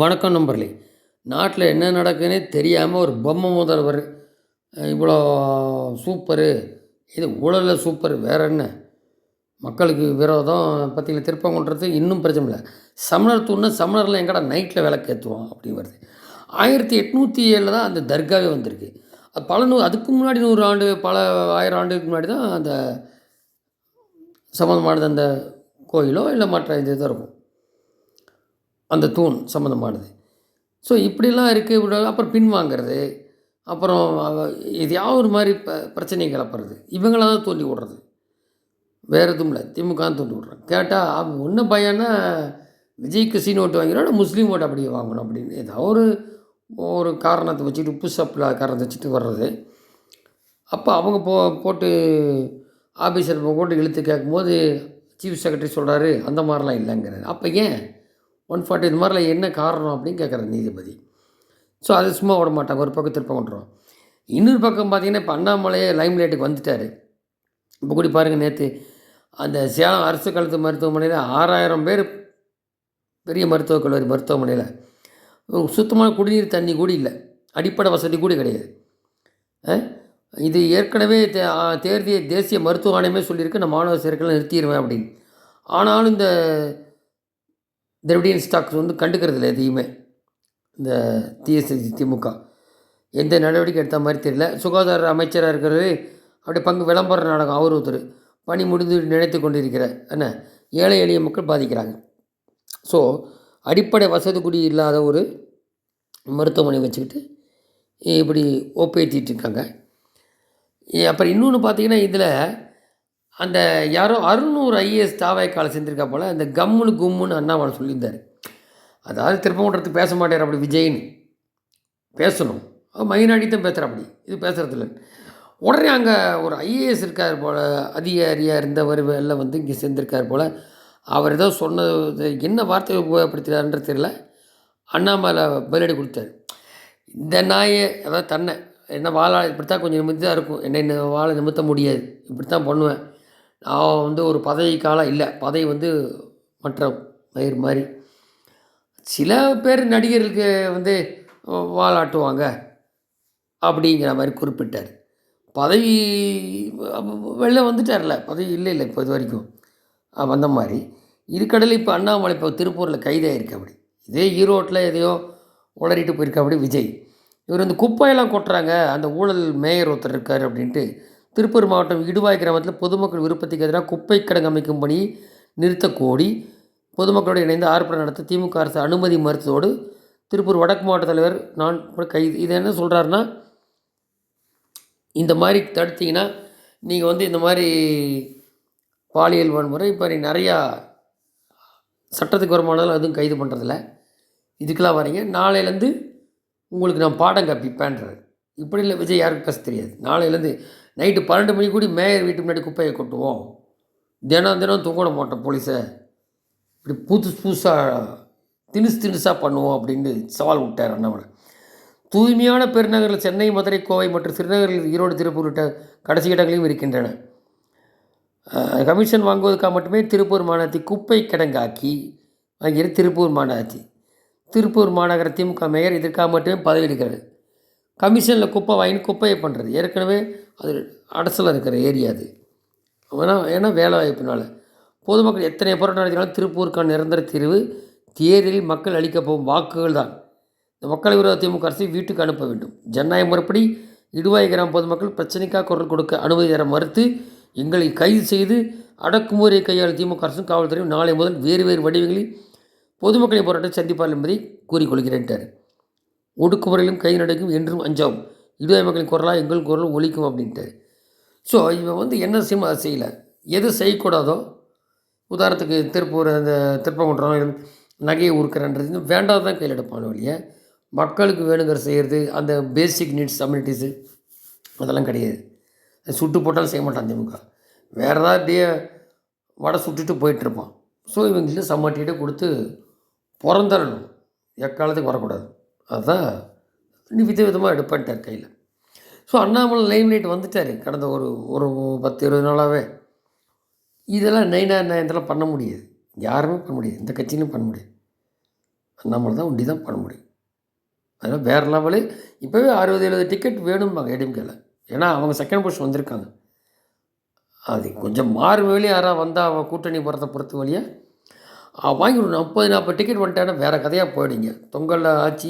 வணக்கம் நம்பர்லி நாட்டில் என்ன நடக்குதுன்னே தெரியாமல் ஒரு பொம்மை முதல்வர் இவ்வளோ சூப்பரு இது ஊழலில் சூப்பர் வேற என்ன? மக்களுக்கு விரோதம் பார்த்தீங்களா திருப்பங்குன்றது இன்னும் பிரச்சனை இல்லை. சமணர் தூண்னா சமணரில் எங்கடா நைட்டில் விளக்கு ஏற்றுவோம் அப்படின்னு வருது. ஆயிரத்தி எட்நூற்றி ஏழில் தான் அந்த தர்காவே வந்திருக்கு. அது பல நூ அதுக்கு முன்னாடி நூறு ஆண்டு பல ஆயிரம் ஆண்டுக்கு முன்னாடி தான் அந்த சம்மந்தமானது அந்த கோயிலோ இல்லை மற்ற இது தான் இருக்கும். அந்த தூண் சம்மந்தமானது ஸோ இப்படிலாம் இருக்குது இப்படி அப்புறம் பின்வாங்கிறது அப்புறம் எதையாவது ஒரு மாதிரி ப பிரச்சனையை கிளப்புறது இவங்களாம் தான் தூண்டி விடுறது. வேறு எதுவும் இல்லை திமுக தோண்டி தூண்டி விட்றாங்க கேட்டால் அவன் ஒன்றும் பையனா விஜய்க்கு சீன் ஓட்டு வாங்கிறோம் முஸ்லீம் ஓட்டு அப்படியே வாங்கணும்? அப்படின்னு ஏதாவது ஒரு ஒரு காரணத்தை வச்சுட்டு உப்பு சப்பில் காரணத்தை வச்சுட்டு வர்றது. அப்போ அவங்க போ போட்டு ஆஃபீஸர் போட்டு இழுத்து கேட்கும்போது சீஃப் செக்ரட்டரி சொல்கிறாரு அந்த மாதிரிலாம் இல்லைங்கிறது அப்போ ஏன்? ஒன் ஃபார்ட்டி இந்த மாதிரிலாம் என்ன காரணம் அப்படின்னு கேட்குறாரு நீதிபதி. ஸோ அது சும்மா விட மாட்டாங்க ஒரு பக்கம் திருப்ப பண்ணுறோம் இன்னொரு பக்கம் பார்த்தீங்கன்னா இப்போ அண்ணாமலையே லைம் லைட்டுக்கு வந்துட்டார். இப்போ கூட பாருங்கள் நேற்று அந்த சேலம் அரசு கழுத்து மருத்துவமனையில் ஆறாயிரம் பேர் பெரிய மருத்துவக் கல்லூரி மருத்துவமனையில். சுத்தமான குடிநீர் தண்ணி கூட இல்லை. அடிப்படை வசதி கூட கிடையாது. இது ஏற்கனவே தே தேர்திய தேசிய மருத்துவ ஆணையமே சொல்லியிருக்கு நான் மாணவ சேர்க்கையில் நிறுத்திடுவேன் அப்படின்னு. ஆனாலும் இந்த திரவிடியன் ஸ்டாக்ஸ் வந்து கண்டுக்கிறது இல்லை எதையுமே. இந்த டிஎஸ்சி திமுக எந்த நடவடிக்கை எடுத்த மாதிரி தெரியல. சுகாதார அமைச்சராக இருக்கிறது அப்படியே பங்கு விளம்பர நாடகம் அவர் ஒருத்தர். பணி முடிந்து நினைத்து கொண்டிருக்கிற என்ன? ஏழை எளிய மக்கள் பாதிக்கிறாங்க. ஸோ அடிப்படை வசதி குடி இல்லாத ஒரு மருத்துவமனை வச்சுக்கிட்டு இப்படி ஒப்பேற்றிட்டு இருக்காங்க. அப்புறம் இன்னொன்று பார்த்தீங்கன்னா இதில் அந்த யாரோ அறுநூறு ஐஏஎஸ் தாவாய்க்கால செஞ்சுருக்கா போல் அந்த கம்முன்னு கும்முன்னு அண்ணாமலை சொல்லியிருந்தார். அதாவது திருப்பங்குன்றத்துக்கு பேச மாட்டார் அப்படி விஜய்னு. பேசணும். மைனாடி தான் பேசுகிற அப்படி. இது பேசுகிறதில்ல உடனே அங்கே ஒரு ஐஏஎஸ் இருக்கார் போல் அதிகாரியாக இருந்தவர் எல்லாம் வந்து இங்கே சேர்ந்திருக்கார் போல் அவர் ஏதோ சொன்னது என்ன வார்த்தை உபயோகப்படுத்துகிறாருன்றது தெரியல. அண்ணாமலை பதிலடி கொடுத்தாரு. இந்த நாயை அதாவது தன்னை என்ன வாழ இப்படி தான் கொஞ்சம் நிமித்தாக இருக்கும். என்னை என்ன வாழை நிமித்த முடியாது. இப்படி தான் பண்ணுவேன். நான் வந்து ஒரு பதவிக்காலம் இல்லை பதவி வந்து மற்ற பயிர் மாதிரி. சில பேர் நடிகர்களுக்கு வந்து வாலாட்டுவாங்க அப்படிங்கிற மாதிரி குறிப்பிட்டார். பதவி வெளில வந்துட்டார்ல பதவி இல்லை இல்லை இப்போ இது வரைக்கும். வந்த மாதிரி. இதுக்கடையில் இப்போ அண்ணாமலை இப்போ திருப்பூரில் கைதாகிருக்கு அப்படி. இதே ஈரோட்டில் எதையோ உளறிட்டு போயிருக்க அப்படி விஜய். இவர் வந்து குப்பையெல்லாம் கொட்டுறாங்க அந்த ஊழல் மேயர் ஒருத்தர் இருக்கார் அப்படின்ட்டு திருப்பூர் மாவட்டம் இடுவாய் கிராமத்தில் பொதுமக்கள் விருப்பத்துக்கு எதிராக குப்பை கிடங்கு அமைக்கும் பணி நிறுத்த கோரி பொதுமக்களோடு இணைந்து ஆர்ப்பாட்டம் நடத்த திமுக அரசு அனுமதி மறுத்ததோடு திருப்பூர் வடக்கு மாவட்ட தலைவர் நான் கைது இது என்ன சொல்கிறாருன்னா இந்த மாதிரி தடுத்தீங்கன்னா நீங்கள் வந்து இந்த மாதிரி பாலியல் வன்முறை இப்போ நீ நிறையா சட்டத்துக்கு வருமானாலும் அதுவும் கைது பண்ணுறதில்ல இதுக்கெல்லாம் வரீங்க. நாளையிலேருந்து உங்களுக்கு நான் பாடம் கற்பிப்பேன்றாரு. இப்படி இல்லை விஜய் யாருக்கும் பேச தெரியாது. நாளையிலேருந்து நைட்டு பன்னெண்டு மணி கூடி மேயர் வீட்டு முன்னாடி குப்பையை கொட்டுவோம். தினம் தினம் தூங்கட மாட்டோம் போலீஸை. இப்படி புதுசு புதுசாக தினுசு தினுசாக பண்ணுவோம் அப்படின்னு சவால் விட்டார் அண்ணாமலை. தூய்மையான பெருநகரில் சென்னை மதுரை கோவை மற்றும் சிறுநகரில் ஈரோடு திருப்பூர் உள்ளிட்ட கடைசி இடங்களையும் இருக்கின்றன. கமிஷன் வாங்குவதற்காக மட்டுமே திருப்பூர் மாநகரத்தை குப்பை கிடங்காக்கி வாங்கியது திருப்பூர் மாநகராட்சி. திருப்பூர் மாநகர திமுக மேயர் இதற்காக மட்டுமே பதவி எடுக்கிறது கமிஷனில் குப்பை வாங்கி குப்பையை பண்ணுறது ஏற்கனவே அது அடசலாக இருக்கிற ஏரியா அது. ஏன்னா ஏன்னா வேலை வாய்ப்புனால். பொதுமக்கள் எத்தனை போராட்டம் நடத்தினாலும் திருப்பூருக்கான நிரந்தர தீர்வு தேர்தலில் மக்கள் அளிக்கப் போகும் வாக்குகள் தான் இந்த மக்களை விரோத திமுக அரசை வீட்டுக்கு அனுப்ப வேண்டும். ஜனநாயக முறைப்படி இடுவாய் கிராம பொதுமக்கள் பிரச்சனைக்காக குரல் கொடுக்க அனுமதி தர மறுத்து எங்களை கைது செய்து அடக்குமுறையை கையாளும் திமுக அரசும் காவல்துறையும் நாளை முதல் வேறு வேறு வடிவங்களில் பொதுமக்களை போராட்டம் சந்திப்பார் என்பதை கூறிக்கொள்கிறேன்ட்டார். ஒடுக்குமுறையிலும் கை நடக்கும் என்றும் அஞ்சாவும் இடுவாய் மக்களின் குரலாக எங்கள் குரல் ஒழிக்கும் அப்படின்ட்டு ஸோ இவன் வந்து என்ன செய்யும்? அதை செய்யலை. எது செய்யக்கூடாதோ? உதாரணத்துக்கு திருப்பூர் அந்த திருப்பங்குன்றம் நகையை உருக்கிறன்றது வேண்டாதான் கையில் எடுப்பான வழிய மக்களுக்கு வேணுங்கிற செய்கிறது அந்த பேசிக் நீட்ஸ் கம்யூனிட்டிஸு அதெல்லாம் கிடையாது. அது சுட்டு போட்டாலும் செய்ய மாட்டான் திமுக. வேறு ஏதாவது அப்படியே வடை சுட்டுட்டு போயிட்டுருப்பான். ஸோ இவங்களுக்கு சம்மட்டிகிட்டே கொடுத்து பிறந்தரணும். எக்காலத்துக்கு வரக்கூடாது. அதான் நீ வித விதமாக எடுப்பேன்ட்டார் கையில். ஸோ அண்ணாமலை லைம் லைட் வந்துட்டார் கடந்த ஒரு ஒரு பத்து இருபது நாளாகவே இதெல்லாம் நைனா இதெல்லாம் பண்ண முடியாது. யாருமே பண்ண முடியாது. இந்த கட்சியிலும் பண்ண முடியாது. அண்ணாமலை தான் ஒண்டி தான் பண்ண முடியும். அதனால் வேறு லெவலு இப்போவே அறுபது எழுபது டிக்கெட் வேணும்பாங்க ஏடிஎம்கேல ஏன்னா அவங்க செகண்ட் பொசிஷன் வந்திருக்காங்க. அது கொஞ்சம் மாறு வழி யாராக வந்தால் அவன் கூட்டணி போகிறத பொறுத்த வழியாக வாங்கி ஒரு முப்பது நாற்பது டிக்கெட் வந்துட்டாங்கன்னா வேறு கதையாக போயிடுங்க. தொங்கலில் ஆட்சி